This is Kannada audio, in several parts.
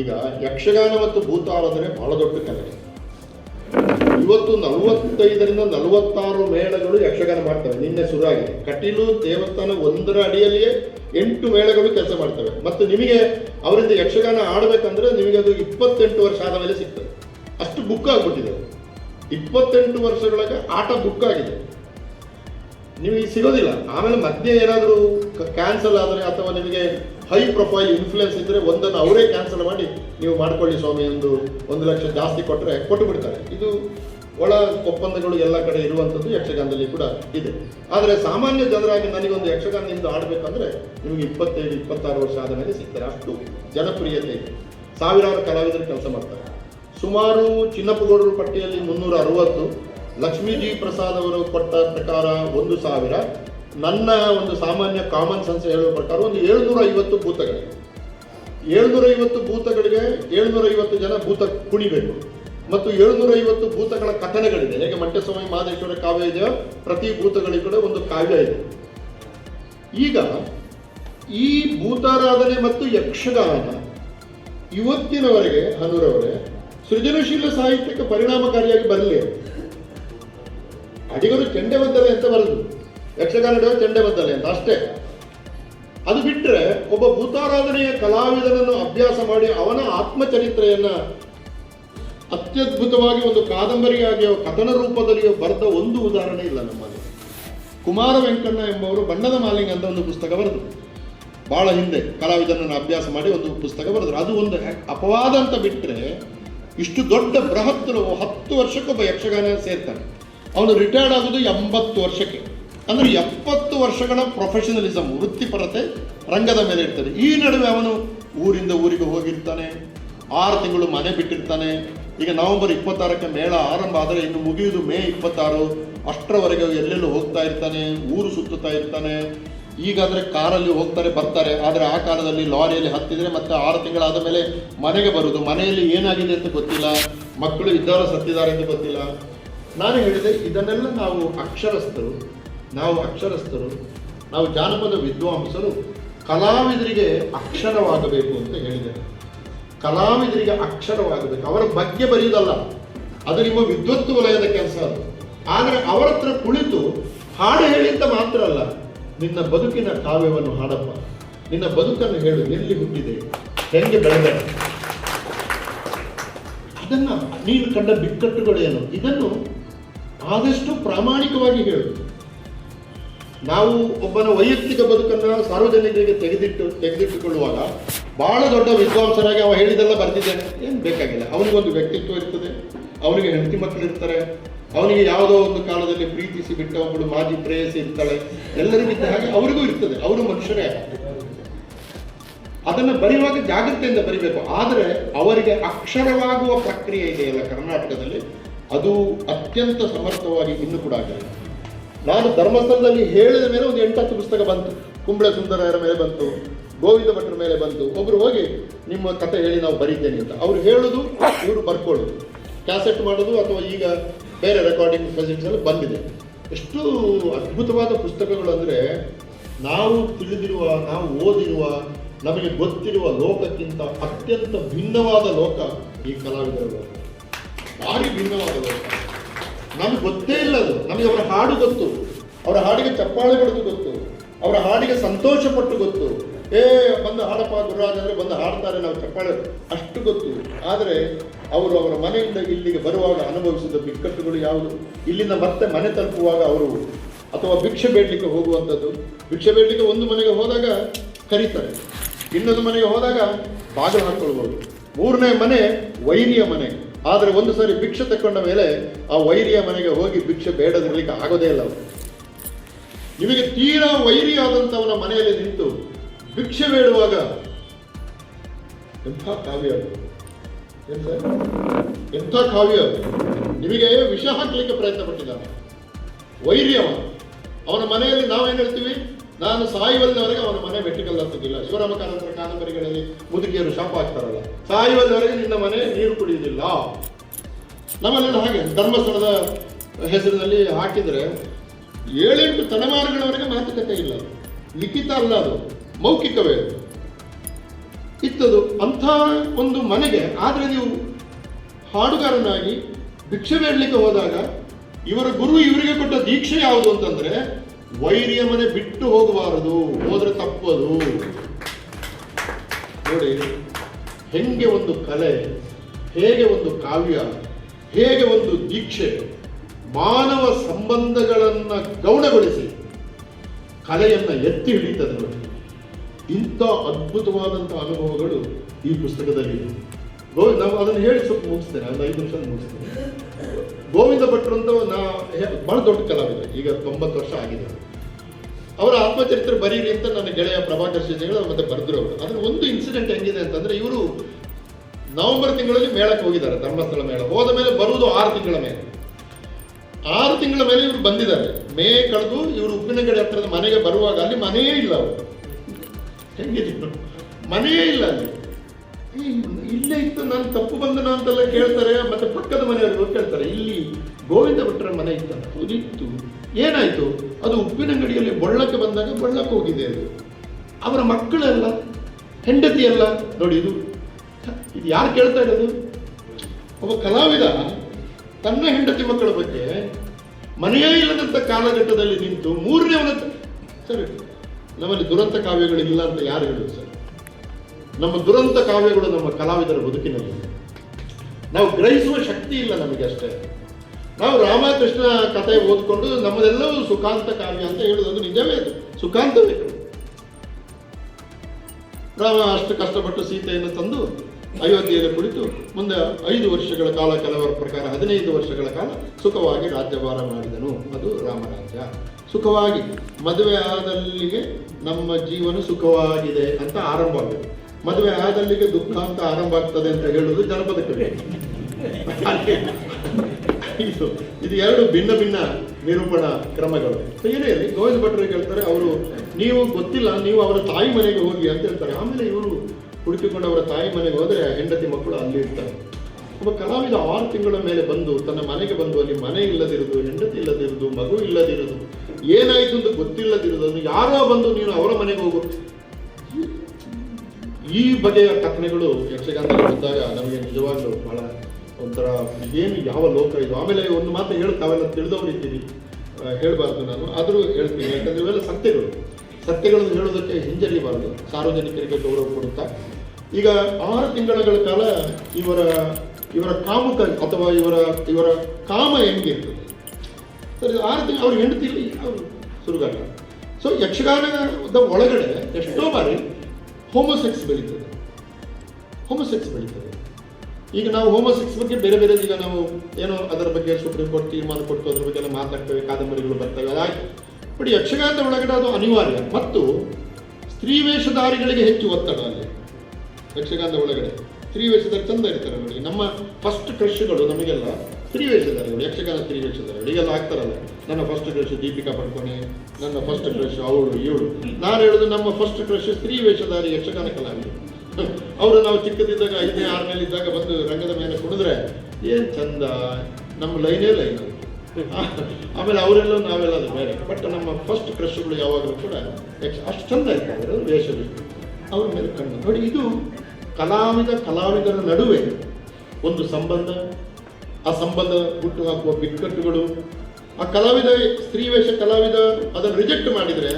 ಈಗ ಯಕ್ಷಗಾನ ಮತ್ತು ಭೂತಾರಾಧನೆ ಬಹಳ ದೊಡ್ಡ ಕಲೆ. ಇವತ್ತು ನಲವತ್ತೈದರಿಂದ ನಲವತ್ತಾರು ಮೇಳಗಳು ಯಕ್ಷಗಾನ ಮಾಡ್ತವೆ. ನಿನ್ನೆ ಶುರುವಾಗಿದೆ ಕಟೀಲು ದೇವಸ್ಥಾನ ಒಂದರ ಅಡಿಯಲ್ಲಿಯೇ ಎಂಟು ಮೇಳಗಳು ಕೆಲಸ ಮಾಡ್ತವೆ. ಮತ್ತು ನಿಮಗೆ ಅವರಿಂದ ಯಕ್ಷಗಾನ ಆಡಬೇಕಂದ್ರೆ ನಿಮಗೆ ಅದು ಇಪ್ಪತ್ತೆಂಟು ವರ್ಷ ಆದ ಮೇಲೆ ಸಿಗ್ತದೆ. ಅಷ್ಟು ಬುಕ್ ಆಗ್ಬಿಟ್ಟಿದೆ. ಇಪ್ಪತ್ತೆಂಟು ವರ್ಷಗಳಾಗ ಆಟ ಬುಕ್ ಆಗಿದೆ. ನಿಮಗೆ ಸಿಗೋದಿಲ್ಲ. ಆಮೇಲೆ ಮಧ್ಯೆ ಏನಾದರೂ ಕ್ಯಾನ್ಸಲ್ ಆದರೆ ಅಥವಾ ನಿಮಗೆ ಹೈ ಪ್ರೊಫೈಲ್ ಇನ್ಫ್ಲುಯೆನ್ಸ್ ಇದ್ದರೆ ಒಂದನ್ನು ಅವರೇ ಕ್ಯಾನ್ಸಲ್ ಮಾಡಿ ನೀವು ಮಾಡ್ಕೊಳ್ಳಿ ಸ್ವಾಮಿ ಒಂದು ಒಂದು ಲಕ್ಷ ಜಾಸ್ತಿ ಕೊಟ್ಟರೆ ಕೊಟ್ಟು ಬಿಡ್ತಾರೆ. ಇದು ಒಳ ಒಪ್ಪಂದಗಳು ಎಲ್ಲ ಕಡೆ ಇರುವಂಥದ್ದು ಯಕ್ಷಗಾನದಲ್ಲಿ ಕೂಡ ಇದೆ. ಆದರೆ ಸಾಮಾನ್ಯ ಜನರಾಗಿ ನನಗೊಂದು ಯಕ್ಷಗಾನದಿಂದ ಆಡಬೇಕಂದ್ರೆ ನಿಮಗೆ ಇಪ್ಪತ್ತೈದು, ಇಪ್ಪತ್ತಾರು ವರ್ಷ ಆದ ಮೇಲೆ ಸಿಗ್ತಾರೆ. ಅಷ್ಟು ಜನಪ್ರಿಯತೆ ಇದೆ. ಸಾವಿರಾರು ಕಲಾವಿದರು ಕೆಲಸ ಮಾಡ್ತಾರೆ. ಸುಮಾರು ಚಿನ್ನಪ್ಪಗೌಡರು ಪಟ್ಟಿಯಲ್ಲಿ ಮುನ್ನೂರ ಅರವತ್ತು, ಲಕ್ಷ್ಮೀಜಿ ಪ್ರಸಾದ್ ಅವರು ಕೊಟ್ಟ ಪ್ರಕಾರ ಒಂದು ಸಾವಿರ ನನ್ನ ಒಂದು ಸಾಮಾನ್ಯ ಕಾಮನ್ ಸೆನ್ಸ್ ಹೇಳುವ ಪ್ರಕಾರ ಒಂದು ಏಳ್ನೂರ ಐವತ್ತು ಭೂತಗಳಿವೆ ಏಳ್ನೂರ ಐವತ್ತು ಭೂತಗಳಿಗೆ ಏಳ್ನೂರ ಐವತ್ತು ಜನ ಭೂತ ಕುಣಿಬೇಕು. ಮತ್ತು ಏಳ್ನೂರ ಐವತ್ತು ಭೂತಗಳ ಕಥನಗಳಿದೆ. ಹೇಗೆ ಮಂಟಸ್ವಾಮಿ ಮಹದೇಶ್ವರ ಕಾವ್ಯ ಇದೆಯೋ, ಪ್ರತಿ ಭೂತಗಳಿಗೆ ಕೂಡ ಒಂದು ಕಾವ್ಯ ಇದೆ. ಈಗ ಈ ಭೂತಾರಾಧನೆ ಮತ್ತು ಯಕ್ಷಗಾನ ಇವತ್ತಿನವರೆಗೆ, ಹನೂರವರೇ, ಸೃಜನಶೀಲ ಸಾಹಿತ್ಯಕ್ಕೆ ಪರಿಣಾಮಕಾರಿಯಾಗಿ ಬರಲಿ ಅಡಿಗರು ಚೆಂಡೆಬದ್ದಲೆ ಅಂತ ಬರೆದು ಚಂಡೆ ಬದ್ದಲೆ ಅಂತ, ಅಷ್ಟೇ. ಅದು ಬಿಟ್ಟರೆ ಒಬ್ಬ ಭೂತಾರಾಧನೆಯ ಕಲಾವಿದನನ್ನು ಅಭ್ಯಾಸ ಮಾಡಿ ಅವನ ಆತ್ಮಚರಿತ್ರೆಯನ್ನ ಅತ್ಯದ್ಭುತವಾಗಿ ಒಂದು ಕಾದಂಬರಿಯಾಗಿಯೋ ಕಥನ ರೂಪದಲ್ಲಿಯೋ ಬರೆದ ಒಂದು ಉದಾಹರಣೆ ಇಲ್ಲ ನಮ್ಮಲ್ಲಿ. ಕುಮಾರ ವೆಂಕಣ್ಣ ಎಂಬವರು ಬಣ್ಣದ ಮಾಲಿಂಗ ಅಂತ ಒಂದು ಪುಸ್ತಕ ಬರೆದರು. ಬಹಳ ಹಿಂದೆ ಕಲಾವಿದನನ್ನು ಅಭ್ಯಾಸ ಮಾಡಿ ಒಂದು ಪುಸ್ತಕ ಬರೆದರು. ಅದು ಒಂದು ಅಪವಾದ ಅಂತ ಬಿಟ್ಟರೆ ಇಷ್ಟು ದೊಡ್ಡ ಬೃಹತ್ ಹತ್ತು ವರ್ಷಕ್ಕೊಬ್ಬ ಯಕ್ಷಗಾನ ಸೇರ್ತಾನೆ. ಅವನು ರಿಟೈರ್ಡ್ ಆಗೋದು ಎಂಬತ್ತು ವರ್ಷಕ್ಕೆ. ಅಂದ್ರೆ ಎಪ್ಪತ್ತು ವರ್ಷಗಳ ಪ್ರೊಫೆಷನಲಿಸಮ್ ವೃತ್ತಿಪರತೆ ರಂಗದ ಮೇಲೆ ಇರ್ತದೆ. ಈ ನಡುವೆ ಅವನು ಊರಿಂದ ಊರಿಗೆ ಹೋಗಿರ್ತಾನೆ, ಆರು ತಿಂಗಳು ಮನೆ ಬಿಟ್ಟಿರ್ತಾನೆ. ಈಗ ನವೆಂಬರ್ ಇಪ್ಪತ್ತಾರಕ್ಕೆ ಮೇಳ ಆರಂಭ ಆದರೆ ಇನ್ನು ಮುಗಿಯುವುದು ಮೇ ಇಪ್ಪತ್ತಾರು. ಅಷ್ಟರವರೆಗೆ ಎಲ್ಲೆಲ್ಲೂ ಹೋಗ್ತಾ ಇರ್ತಾನೆ, ಊರು ಸುತ್ತುತ್ತಾ ಇರ್ತಾನೆ. ಈಗಾದರೆ ಕಾರಲ್ಲಿ ಹೋಗ್ತಾರೆ, ಬರ್ತಾರೆ. ಆದರೆ ಆ ಕಾಲದಲ್ಲಿ ಲಾರಿಯಲ್ಲಿ ಹತ್ತಿದ್ರೆ ಮತ್ತೆ ಆರು ತಿಂಗಳಾದ ಮೇಲೆ ಮನೆಗೆ ಬರುವುದು. ಮನೆಯಲ್ಲಿ ಏನಾಗಿದೆ ಅಂತ ಗೊತ್ತಿಲ್ಲ. ಮಕ್ಕಳು ಇದ್ದಾರೋ ಸತ್ತಿದ್ದಾರೆ ಅಂತ ಗೊತ್ತಿಲ್ಲ. ನಾನು ಹೇಳಿದೆ, ಇದನ್ನೆಲ್ಲ ನಾವು ಅಕ್ಷರಸ್ಥರು ನಾವು ಅಕ್ಷರಸ್ಥರು, ನಾವು ಜಾನಪದ ವಿದ್ವಾಂಸರು, ಕಲಾವಿದರಿಗೆ ಅಕ್ಷರವಾಗಬೇಕು ಅಂತ ಹೇಳಿದೆ ಕಲಾವಿದರಿಗೆ ಅಕ್ಷರವಾಗಬೇಕು. ಅವರ ಬಗ್ಗೆ ಬರೆಯುವುದಲ್ಲ. ಅದು ನಿಮ್ಮ ವಿದ್ವತ್ತು ವಲಯದ ಕೆಲಸ ಅದು. ಆದರೆ ಅವರ ಹತ್ರ ಕುಳಿತು ಹಾಡು ಹೇಳಿದ್ದ ಮಾತ್ರ ಅಲ್ಲ. ನಿನ್ನ ಬದುಕಿನ ಕಾವ್ಯವನ್ನು ಹಾಡಪ್ಪ. ನಿನ್ನ ಬದುಕನ್ನು ಹೇಳು, ಎಲ್ಲಿ ಹುಟ್ಟಿದೆ, ಹೆಂಗೆ ಬೆಳೆದ. ಅದನ್ನು ನೀನು ಕಂಡ ಬಿಕ್ಕಟ್ಟುಗಳೇನು ಇದನ್ನು ಆದಷ್ಟು ಪ್ರಾಮಾಣಿಕವಾಗಿ ಹೇಳು. ನಾವು ಒಬ್ಬನ ವೈಯಕ್ತಿಕ ಬದುಕನ್ನು ಸಾರ್ವಜನಿಕರಿಗೆ ತೆಗೆದಿಟ್ಟು, ತೆಗೆದಿಟ್ಟುಕೊಳ್ಳುವಾಗ ಬಹಳ ದೊಡ್ಡ ವಿದ್ವಾಂಸರಾಗಿ ಅವ ಹೇಳಿದೆಲ್ಲ ಬರ್ತಿದ್ದೇನೆ ಏನು ಬೇಕಾಗಿಲ್ಲ. ಅವನಿಗೊಂದು ವ್ಯಕ್ತಿತ್ವ ಇರ್ತದೆ. ಅವನಿಗೆ ಹೆಂಡತಿ ಮಕ್ಕಳು ಇರ್ತಾರೆ. ಅವನಿಗೆ ಯಾವುದೋ ಒಂದು ಕಾಲದಲ್ಲಿ ಪ್ರೀತಿಸಿ ಬಿಟ್ಟ ಒಬ್ಬಳು ಮಾಜಿ ಪ್ರೇಯಸಿ ಇರ್ತಾಳೆ. ಎಲ್ಲರಿಗೂ ಇದ್ದ ಹಾಗೆ ಅವರಿಗೂ ಇರ್ತದೆ. ಅವರು ಮನುಷ್ಯರೇ ಅದನ್ನು ಬರೆಯುವಾಗ ಜಾಗ್ರತೆಯಿಂದ ಬರಿಬೇಕು. ಆದರೆ ಅವರಿಗೆ ಅಕ್ಷರವಾಗುವ ಪ್ರಕ್ರಿಯೆ ಇದೆಯಲ್ಲ ಕರ್ನಾಟಕದಲ್ಲಿ. ಅದು ಅತ್ಯಂತ ಸಮರ್ಥವಾಗಿ ಇನ್ನು ಕೂಡ ಆಗಿಲ್ಲ ನಾನು ಧರ್ಮಸ್ಥಳದಲ್ಲಿ ಹೇಳಿದ ಮೇಲೆ ಒಂದು ಎಂಟತ್ತು ಪುಸ್ತಕ ಬಂತು. ಕುಂಬಳೆ ಸುಂದರರ ಮೇಲೆ ಬಂತು, ಗೋವಿಂದ ಭಟ್ರ ಮೇಲೆ ಬಂತು. ಒಬ್ರು ಹೋಗಿ, ನಿಮ್ಮ ಕತೆ ಹೇಳಿ ನಾವು ಬರೀತೇನೆ ಅಂತ. ಅವ್ರು ಹೇಳುದು, ಇವರು ಬರ್ಕೊಳ್ಳೋದು. ಕ್ಯಾಸೆಟ್ ಮಾಡೋದು ಅಥವಾ ಈಗ ಬೇರೆ ರೆಕಾರ್ಡಿಂಗ್ ಫೆಸಿಲಿಟೀಸಲ್ಲಿ ಬಂದಿದೆ. ಎಷ್ಟು ಅದ್ಭುತವಾದ ಪುಸ್ತಕಗಳು ಅಂದರೆ, ನಾವು ತಿಳಿದಿರುವ, ನಾವು ಓದಿರುವ, ನಮಗೆ ಗೊತ್ತಿರುವ ಲೋಕಕ್ಕಿಂತ ಅತ್ಯಂತ ಭಿನ್ನವಾದ ಲೋಕ ಈ ಕಲಾವಿದರ ಲೋಕ. ಭಾರಿ ಭಿನ್ನವಾದ ಲೋಕ. ನಮ್ಗೆ ಗೊತ್ತೇ ಇಲ್ಲ ಅದು. ನಮಗೆ ಅವರ ಹಾಡು ಗೊತ್ತು. ಅವರ ಹಾಡಿಗೆ ಚಪ್ಪಾಳೆ ಹೊಡೆದು ಗೊತ್ತು. ಅವರ ಹಾಡಿಗೆ ಸಂತೋಷ ಪಟ್ಟು ಗೊತ್ತು. ಏ, ಬಂದು ಹಾಡಪ್ಪ ಗುರುರಾಜ್ ಅಂದ್ರೆ ಬಂದು ಹಾಡ್ತಾರೆ, ನಾವು ಚಪ್ಪಾಳೆ ಅಷ್ಟು ಗೊತ್ತು. ಆದರೆ ಅವರು ಅವರ ಮನೆಯಿಂದ ಇಲ್ಲಿಗೆ ಬರುವಾಗ ಅನುಭವಿಸಿದ ಬಿಕ್ಕಟ್ಟುಗಳು ಯಾವುದು? ಇಲ್ಲಿಂದ ಮತ್ತೆ ಮನೆ ತಲುಪುವಾಗ ಅವರು ಅಥವಾ ಭಿಕ್ಷೆ ಬೇಡಲಿಕ್ಕೆ ಹೋಗುವಂಥದ್ದು? ಭಿಕ್ಷೆ ಬೇಡಲಿಕ್ಕೆ ಒಂದು ಮನೆಗೆ ಹೋದಾಗ ಕರೀತಾರೆ. ಇನ್ನೊಂದು ಮನೆಗೆ ಹೋದಾಗ ಬಾಗಿಲು ಹಾಕ್ಕೊಳ್ಬೋದು. ಮೂರನೇ ಮನೆ ವೈರಿಯ ಮನೆ. ಆದರೆ ಒಂದು ಸಾರಿ ಭಿಕ್ಷೆ ತಕ್ಕೊಂಡ ಮೇಲೆ ಆ ವೈರಿಯ ಮನೆಗೆ ಹೋಗಿ ಭಿಕ್ಷೆ ಬೇಡದಿರಲಿಕ್ಕೆ ಆಗೋದೇ ಇಲ್ಲ ನಿಮಗೆ ತೀರಾ ವೈರಿ ಆದಂಥವನ ಮನೆಯಲ್ಲಿ ನಿಂತು ಭಿಕ್ಷೆ ಬೇಡುವಾಗ ಎಂಥ ಕಾವ್ಯ? ಎಂಥ ಕಾವ್ಯ ನಿಮಗೆ ವಿಷ ಹಾಕಲಿಕ್ಕೆ ಪ್ರಯತ್ನ ಪಟ್ಟಿದ್ದಾನೆ ವೈರಿ ಅವನ ಮನೆಯಲ್ಲಿ ನಾವೇನು ಹೇಳ್ತೀವಿ? ನಾನು ಸಾಯುವಲ್ಲಿವರೆಗೆ ಅವನ ಮನೆ ಮೆಟ್ಟಿಕಲ್ಲ ಅಂತದಿಲ್ಲ ಶಿವರಾಮ ಕಾರಂತರ ಕಾದಂಬರಿಗಳಲ್ಲಿ ಮುದುಕಿಯರು ಶಾಪ ಹಾಕ್ತಾರಲ್ಲ ಸಾಯುವಲ್ಲಿವರೆಗೆ ನಿನ್ನ ಮನೆ ನೀರು ಕುಡಿಯುವುದಿಲ್ಲ ನಮ್ಮಲ್ಲಿ ಹಾಗೆ ಧರ್ಮಸ್ಥಳದ ಹೆಸರಿನಲ್ಲಿ ಹಾಕಿದರೆ ಏಳೆಂಟು ತಲೆಮಾರುಗಳವರೆಗೆ ಮಾತುಕತೆ ಇಲ್ಲ. ಲಿಖಿತ ಅಲ್ಲ ಅದು, ಮೌಖಿಕವೇ. ಇತ್ತದು ಅಂಥ ಒಂದು ಮನೆಗೆ, ಆದರೆ ನೀವು ಹಾಡುಗಾರನಾಗಿ ಭಿಕ್ಷೆ ಬೇಡಲಿಕ್ಕೆ ಹೋದಾಗ ಇವರ ಗುರು ಇವರಿಗೆ ಕೊಟ್ಟ ದೀಕ್ಷೆ ಯಾವುದು ಅಂತಂದ್ರೆ ವೈರಿಯ ಮನೆ ಬಿಟ್ಟು ಹೋಗಬಾರದು, ಹೋದ್ರೆ ತಪ್ಪದು. ನೋಡಿ, ಹೆಂಗೆ ಒಂದು ಕಲೆ, ಹೇಗೆ ಒಂದು ಕಾವ್ಯ, ಹೇಗೆ ಒಂದು ದೀಕ್ಷೆ, ಮಾನವ ಸಂಬಂಧಗಳನ್ನ ಗೌಣಗೊಳಿಸಿ ಕಲೆಯನ್ನ ಎತ್ತಿ ಹಿಡಿತದೆ ನೋಡಿ. ಇಂಥ ಅದ್ಭುತವಾದಂಥ ಅನುಭವಗಳು ಈ ಪುಸ್ತಕದಲ್ಲಿ ಇದೆ. ಗೋ, ನಾವು ಅದನ್ನು ಹೇಳಿ ಸ್ವಲ್ಪ ಮುಗಿಸ್ತೇನೆ, ಒಂದು ಐದು ನಿಮಿಷ ಮುಗಿಸ್ತೇನೆ. ಗೋವಿಂದ ಭಟ್ರು ಅಂತ ನಾ ಬಹಳ ದೊಡ್ಡ ಕಲಾವಿದ, ಈಗ ತೊಂಬತ್ತು ವರ್ಷ ಆಗಿದೆ. ಅವರ ಆತ್ಮಚರಿತ್ರೆ ಬರೀರಿ ಅಂತ ನನ್ನ ಗೆಳೆಯ ಪ್ರಭಾಕರ್ ಶೆಟ್ಟಿಗಳು ಮತ್ತೆ ಬರೆದ್ರು ಅವರು. ಅದ್ರ ಒಂದು ಇನ್ಸಿಡೆಂಟ್ ಹೆಂಗಿದೆ ಅಂತಂದ್ರೆ ಇವರು ನವೆಂಬರ್ ತಿಂಗಳಲ್ಲಿ ಮೇಳಕ್ಕೆ ಹೋಗಿದ್ದಾರೆ, ಧರ್ಮಸ್ಥಳ ಮೇಳ. ಹೋದ ಮೇಲೆ ಬರುವುದು ಆರು ತಿಂಗಳ ಮೇಲೆ. ಆರು ತಿಂಗಳ ಮೇಲೆ ಇವರು ಬಂದಿದ್ದಾರೆ. ಮೇ ಕಳೆದು ಇವರು ಉಪ್ಪಿನಗಡೆ ಹತ್ರದ ಮನೆಗೆ ಬರುವಾಗ ಅಲ್ಲಿ ಮನೆಯೇ ಇಲ್ಲ ಅವರು. ಹೆಂಗಿದೆ ಮನೆಯೇ ಇಲ್ಲ ಅಲ್ಲಿ. ಇಲ್ಲೇ ಇತ್ತು, ನಾನು ತಪ್ಪು ಬಂದನ ಅಂತೆಲ್ಲ ಕೇಳ್ತಾರೆ, ಮತ್ತೆ ಪಕ್ಕದ ಮನೆಯವರು ಕೇಳ್ತಾರೆ, ಇಲ್ಲಿ ಗೋವಿಂದ ಭಟ್ರ ಮನೆ ಇತ್ತಲ್ಲ ಹೌದಿತ್ತು. ಏನಾಯ್ತು? ಅದು ಉಪ್ಪಿನಂಗಡಿಯಲ್ಲಿ ಬೊಳ್ಳಕ್ಕೆ ಬಂದಾಗ ಬೊಳ್ಳಕ್ಕೆ ಹೋಗಿದೆ ಅದು. ಅವರ ಮಕ್ಕಳೆಲ್ಲ ಹೆಂಡತಿ ಎಲ್ಲ ನೋಡಿ ಇದು ಇದು ಯಾರು ಕೇಳ್ತಾ ಇರೋದು? ಒಬ್ಬ ಕಲಾವಿದ, ತನ್ನ ಹೆಂಡತಿ ಮಕ್ಕಳ ಬಗ್ಗೆ ಮನೆಯೇ ಇಲ್ಲದಂತ ಕಾಲಘಟ್ಟದಲ್ಲಿ ನಿಂತು ಮೂರನೇ ಅವನ ಸರಿ, ನಮ್ಮಲ್ಲಿ ದುರಂತ ಕಾವ್ಯಗಳು ಇಲ್ಲ ಅಂತ ಯಾರು ಹೇಳೋದು ಸರ್? ನಮ್ಮ ದುರಂತ ಕಾವ್ಯಗಳು ನಮ್ಮ ಕಲಾವಿದರ ಬದುಕಿನಲ್ಲಿ. ನಾವು ಗ್ರಹಿಸುವ ಶಕ್ತಿ ಇಲ್ಲ ನಮಗೆ ಅಷ್ಟೇ. ನಾವು ರಾಮಕೃಷ್ಣ ಕಥೆ ಓದ್ಕೊಂಡು ನಮ್ಮದೆಲ್ಲವೂ ಸುಖಾಂತ ಕಾವ್ಯ ಅಂತ ಹೇಳೋದು ನಿಜವೇ ಅದು. ಸುಖಾಂತವೇ ರಾಮ ಅಷ್ಟು ಕಷ್ಟಪಟ್ಟು ಸೀತೆಯನ್ನು ತಂದು ಅಯೋಧ್ಯೆಯಲ್ಲಿ ಕುಳಿತು ಮುಂದೆ ಐದು ವರ್ಷಗಳ ಕಾಲ ಕೆಲವರ ಪ್ರಕಾರ ಹದಿನೈದು ವರ್ಷಗಳ ಕಾಲ ಸುಖವಾಗಿ ರಾಜ್ಯಭಾರ ಮಾಡಿದನು. ಅದು ರಾಮರಾಜ್ಯ. ಸುಖವಾಗಿ ಮದುವೆ ಆದಲ್ಲಿಗೆ ನಮ್ಮ ಜೀವನ ಸುಖವಾಗಿದೆ ಅಂತ ಆರಂಭ ಆಗಿದೆ ಮದುವೆ ಆದಲ್ಲಿಗೆ ದುಃಖ ಅಂತ ಆರಂಭ ಆಗ್ತದೆ ಅಂತ ಹೇಳುವುದು ಜನಪದ ಕವಿ. ಇದು ಎರಡು ಭಿನ್ನ ಭಿನ್ನ ನಿರೂಪಣಾ ಕ್ರಮಗಳು. ಸೊ ಏನೇ ಇರಲಿ, ಗೋವಿಂದ ಭಟ್ರು ಹೇಳ್ತಾರೆ, ಅವರು, ನೀವು ಗೊತ್ತಿಲ್ಲ, ನೀವು ಅವರ ತಾಯಿ ಮನೆಗೆ ಹೋಗಿ ಅಂತ ಹೇಳ್ತಾರೆ. ಆಮೇಲೆ ಇವರು ಹುಡುಕಿಕೊಂಡು ಅವರ ತಾಯಿ ಮನೆಗೆ ಹೋದರೆ ಹೆಂಡತಿ ಮಕ್ಕಳು ಅಲ್ಲಿ ಇರ್ತಾರೆ. ಒಬ್ಬ ಕಲಾವಿದ ಆರು ತಿಂಗಳ ಮೇಲೆ ಬಂದು, ತನ್ನ ಮನೆಗೆ ಬಂದು ಅಲ್ಲಿ ಮನೆ ಇಲ್ಲದಿರುದು ಹೆಂಡತಿ ಇಲ್ಲದಿರುದು ಮಗು ಇಲ್ಲದಿರುದು ಏನಾಯ್ತು ಅಂತ ಗೊತ್ತಿಲ್ಲದಿರುದು ಯಾರೋ ಬಂದು ನೀನು ಅವರ ಮನೆಗೆ ಹೋಗು. ಈ ಬಗೆಯ ಕಥನೆಗಳು ಯಕ್ಷಗಾನದಲ್ಲಿ ಬಂದಾಗ ನಮಗೆ ನಿಜವಾಗ್ಲೂ ಬಹಳ ಒಂಥರ ಏನು ಯಾವ ಲೋಕ ಇದು? ಆಮೇಲೆ ಒಂದು ಮಾತು ಹೇಳ್ತಾವೆಲ್ಲ ತಿಳಿದವರು ಇದ್ದೀರಿ. ಹೇಳಬಾರ್ದು ನಾನು. ಆದರೂ ಹೇಳ್ತೀನಿ, ಯಾಕಂದ್ರೆ ಇವೆಲ್ಲ ಸತ್ಯಗಳು. ಸತ್ಯಗಳನ್ನು ಹೇಳೋದಕ್ಕೆ ಹಿಂಜರಿಬಾರದು ಸಾರ್ವಜನಿಕರಿಗೆ ಗೌರವ ಕೊಡುತ್ತಾ. ಈಗ ಆರು ತಿಂಗಳ ಕಾಲ ಇವರ ಇವರ ಕಾಮುಕ ಅಥವಾ ಇವರ ಇವರ ಕಾಮ ಹೆಂಗೆ ಇರ್ತದೆ ಸರಿ, ಆರು ತಿಂಗಳು, ಅವ್ರು ಹೆಂಡತಿ ಅವರು ಸುರುಗಾಟ ಸೊ ಯಕ್ಷಗಾನದ ಒಳಗಡೆ ಎಷ್ಟೋ ಬಾರಿ ಹೋಮೋಸೆಕ್ಸ್ ಬೆಳೀತದೆ ಹೋಮೋಸೆಕ್ಸ್ ಬೆಳೀತದೆ ಈಗ ನಾವು ಹೋಮೋಸೆಕ್ಸ್ ಬಗ್ಗೆ ಬೇರೆ ಬೇರೆ ಈಗ ನಾವು ಏನೋ ಅದರ ಬಗ್ಗೆ ಸುಪ್ರೀಂ ಕೋರ್ಟ್ ತೀರ್ಮಾನ ಕೊಟ್ಟು ಅದರ ಬಗ್ಗೆ ಎಲ್ಲ ಮಾತಾಡ್ತೇವೆ, ಕಾದಂಬರಿಗಳು ಬರ್ತವೆ ಅದಾಯ್ತು ಬಟ್ ಯಕ್ಷಗಾನದ ಒಳಗಡೆ ಅದು ಅನಿವಾರ್ಯ. ಮತ್ತು ಸ್ತ್ರೀ ವೇಷಧಾರಿಗಳಿಗೆ ಹೆಚ್ಚು ಒತ್ತಡ ಅಲ್ಲಿ, ಯಕ್ಷಗಾನದ ಒಳಗಡೆ. ಸ್ತ್ರೀ ವೇಷಧಾರಿ ಚಂದ ಇರ್ತಾರೆ ನೋಡಿ. ನಮ್ಮ ಫಸ್ಟ್ ಕ್ರಶ್ಗಳು ನಮಗೆಲ್ಲ ಸ್ತ್ರೀ ವೇಷಧಾರಿಗಳು ಯಕ್ಷಗಾನ ಸ್ತ್ರೀ ವೇಷಧಾರಿಗಳು ಈಗೆಲ್ಲ ಆಗ್ತಾರಲ್ಲ. ನನ್ನ ಫಸ್ಟ್ ಕ್ರಶ್ ದೀಪಿಕಾ ಪಡ್ಕೊಣೆ, ನನ್ನ ಫಸ್ಟ್ ಕ್ರಶ್ ಅವಳು, ಇವಳು. ನಾನು ಹೇಳೋದು ನಮ್ಮ ಫಸ್ಟ್ ಕ್ರಶ್ ಸ್ತ್ರೀ ವೇಷಧಾರಿ ಯಕ್ಷಗಾನ ಕಲಾವಿದರು ಅವರು ನಾವು ಚಿಕ್ಕದಿದ್ದಾಗ ಐದನೇ, ಆರನೇಲಿ ಇದ್ದಾಗ ಬಂದು ರಂಗದ ಮೇಲೆ ಕುಡಿದ್ರೆ ಏನು ಚಂದ, ನಮ್ಮ ಲೈನೇ ಲೈನ್ ಆಮೇಲೆ ಅವರೆಲ್ಲ ನಾವೆಲ್ಲ ಅದು ಬೇರೆ. ಬಟ್ ನಮ್ಮ ಫಸ್ಟ್ ಕ್ರಶ್ಗಳು ಯಾವಾಗಲೂ ಕೂಡ ಯಕ್ಷ, ಅಷ್ಟು ಚಂದ ಇರ್ತಾರೆ ವೇಷದಲ್ಲಿ ಅವ್ರ ಮೇಲೆ ಕಣ್ಣು. ನೋಡಿ, ಇದು ಕಲಾವಿದ ಕಲಾವಿದರ ನಡುವೆ ಒಂದು ಸಂಬಂಧ ಆ ಸಂಬಂಧ ಹುಟ್ಟು ಹಾಕುವ ಬಿಕ್ಕಟ್ಟುಗಳು. ಆ ಕಲಾವಿದ, ಸ್ತ್ರೀ ವೇಷ ಕಲಾವಿದ ಅದನ್ನು ರಿಜೆಕ್ಟ್ ಮಾಡಿದರೆ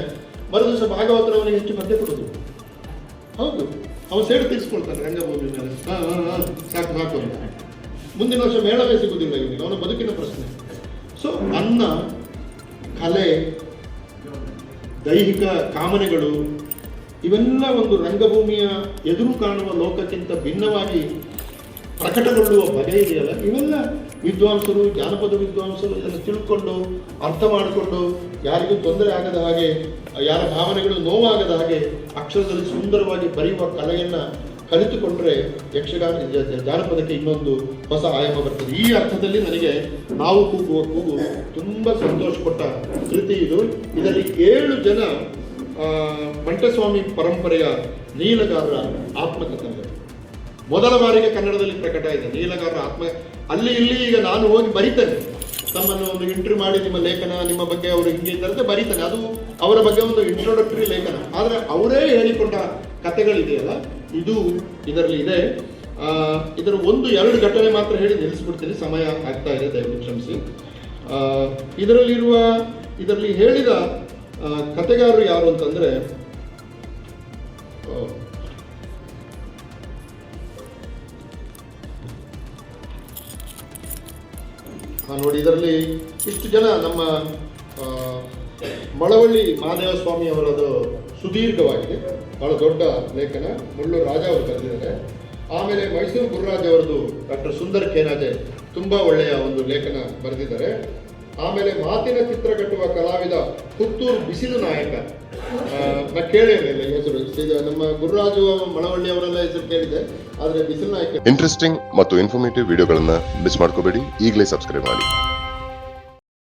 ಮರುದಿವಸ ಭಾಗವತರ ಅವನಿಗೆ ಹೆಚ್ಚು ಮಧ್ಯ ಕೊಡೋದು. ಹೌದು ಅವನು ಸೇಡು ತೀರಿಸ್ಕೊಳ್ತಾನೆ ರಂಗಭೂಮಿ ಸಾಕು ಸಾಕು ಅಂತ. ಮುಂದಿನ ವರ್ಷ ಮೇಳವೇ ಸಿಗುವುದಿಲ್ಲ ಇವನಿಗೆ ಅವನ ಬದುಕಿನ ಪ್ರಶ್ನೆ. ಸೊ ಅನ್ನ ಕಲೆ, ದೈಹಿಕ ಕಾಮನೆಗಳು, ಇವೆಲ್ಲ ಒಂದು ರಂಗಭೂಮಿಯ ಎದುರು ಕಾಣುವ ಲೋಕಕ್ಕಿಂತ ಭಿನ್ನವಾಗಿ ಪ್ರಕಟಗೊಳ್ಳುವ ಬಗೆ ಇದೆಯಲ್ಲ? ಇವೆಲ್ಲ ವಿದ್ವಾಂಸರು, ಜಾನಪದ ವಿದ್ವಾಂಸರು ಇದನ್ನು ತಿಳ್ಕೊಂಡು, ಅರ್ಥ ಮಾಡಿಕೊಂಡು ಯಾರಿಗೂ ತೊಂದರೆ ಆಗದ ಹಾಗೆ, ಯಾರ ಭಾವನೆಗಳು ನೋವಾಗದ ಹಾಗೆ ಅಕ್ಷರದಲ್ಲಿ ಸುಂದರವಾಗಿ ಬರೆಯುವ ಕಲೆಯನ್ನು ಕಲಿತುಕೊಂಡ್ರೆ ಯಕ್ಷಗಾನ ಜಾನಪದಕ್ಕೆ ಇನ್ನೊಂದು ಹೊಸ ಆಯಾಮ ಬರ್ತದೆ. ಈ ಅರ್ಥದಲ್ಲಿ ನನಗೆ ನಾವು ಕೂಗುವ ಕೂಗು ತುಂಬ ಸಂತೋಷ ಕೊಟ್ಟ ಕೃತಿ ಇದು. ಇದರಲ್ಲಿ ಏಳು ಜನ ಮಂಟಸ್ವಾಮಿ ಪರಂಪರೆಯ ನೀಲಗಾರರ ಆತ್ಮಕಥನಗಳು ಮೊದಲ ಬಾರಿಗೆ ಕನ್ನಡದಲ್ಲಿ ಪ್ರಕಟ ಇದೆ. ನೀಲಗಾರ ಆತ್ಮ ಅಲ್ಲಿ ಇಲ್ಲಿ ಈಗ ನಾನು ಹೋಗಿ ಬರೀತೇನೆ. ತಮ್ಮನ್ನು ಒಂದು ಇಂಟ್ರಿ ಮಾಡಿ ನಿಮ್ಮ ಲೇಖನ, ನಿಮ್ಮ ಬಗ್ಗೆ ಅವರು ಹಿಂಗೆ ಇದ್ದಾರೆ ಬರೀತಾನೆ. ಅದು ಅವರ ಬಗ್ಗೆ ಒಂದು ಇಂಟ್ರೊಡಕ್ಟರಿ ಲೇಖನ. ಆದರೆ ಅವರೇ ಹೇಳಿಕೊಂಡ ಕಥೆಗಳಿದೆಯಲ್ಲ, ಇದು ಇದರಲ್ಲಿ ಇದೆ. ಇದರ ಒಂದು, ಎರಡು ಘಟನೆ ಮಾತ್ರ ಹೇಳಿ ನಿಲ್ಲಿಸ್ಬಿಡ್ತೀನಿ. ಸಮಯ ಆಗ್ತಾ ಇದೆ, ದಯವಿಟ್ಟು ಕ್ಷಮಿಸಿ. ಇದರಲ್ಲಿರುವ, ಇದರಲ್ಲಿ ಹೇಳಿದ ಕತೆಗಾರರು ಯಾರು ಅಂತಂದ್ರೆ ನೋಡಿ, ಇದರಲ್ಲಿ ಇಷ್ಟು ಜನ ನಮ್ಮ ಮಳವಳ್ಳಿ ಮಹಾದೇವ ಸ್ವಾಮಿ ಅವರದು ಸುದೀರ್ಘವಾಗಿದೆ. ಬಹಳ ದೊಡ್ಡ ಲೇಖನ. ಮುಳ್ಳೂರು ರಾಜ ಅವರು ಬರೆದಿದ್ದಾರೆ. ಆಮೇಲೆ ಮೈಸೂರು ಗುರುರಾಜ್ ಅವರದು ಡಾಕ್ಟರ್ ಸುಂದರ್ ಕೇನಾಜೆ ತುಂಬ ಒಳ್ಳೆಯ ಒಂದು ಲೇಖನ ಬರೆದಿದ್ದಾರೆ. ಆಮೇಲೆ ಮಾತಿನ ಚಿತ್ರ ಕಟ್ಟುವ ಕಲಾವಿದ ಪುತ್ತೂರು ಬಿಸಿಲು ನಾಯಕ. ನಾ ಕೇಳಿರಲಿಲ್ಲ ಹೆಸರು. ನಮ್ಮ ಗುರುರಾಜು ಮಳವಳ್ಳಿ ಅವರೆಲ್ಲ ಹೆಸರು ಕೇಳಿದೆ ಆದರೆ ಬಿಸಿಲು ನಾಯಕ ಇಂಟ್ರೆಸ್ಟಿಂಗ್ ಮತ್ತು ಇನ್ಫಾರ್ಮೇಟಿವ್ ವಿಡಿಯೋಗಳನ್ನ ಮಿಸ್ ಮಾಡ್ಕೋಬೇಡಿ. ಈಗಲೇ ಸಬ್ಸ್ಕ್ರೈಬ್ ಮಾಡಿ.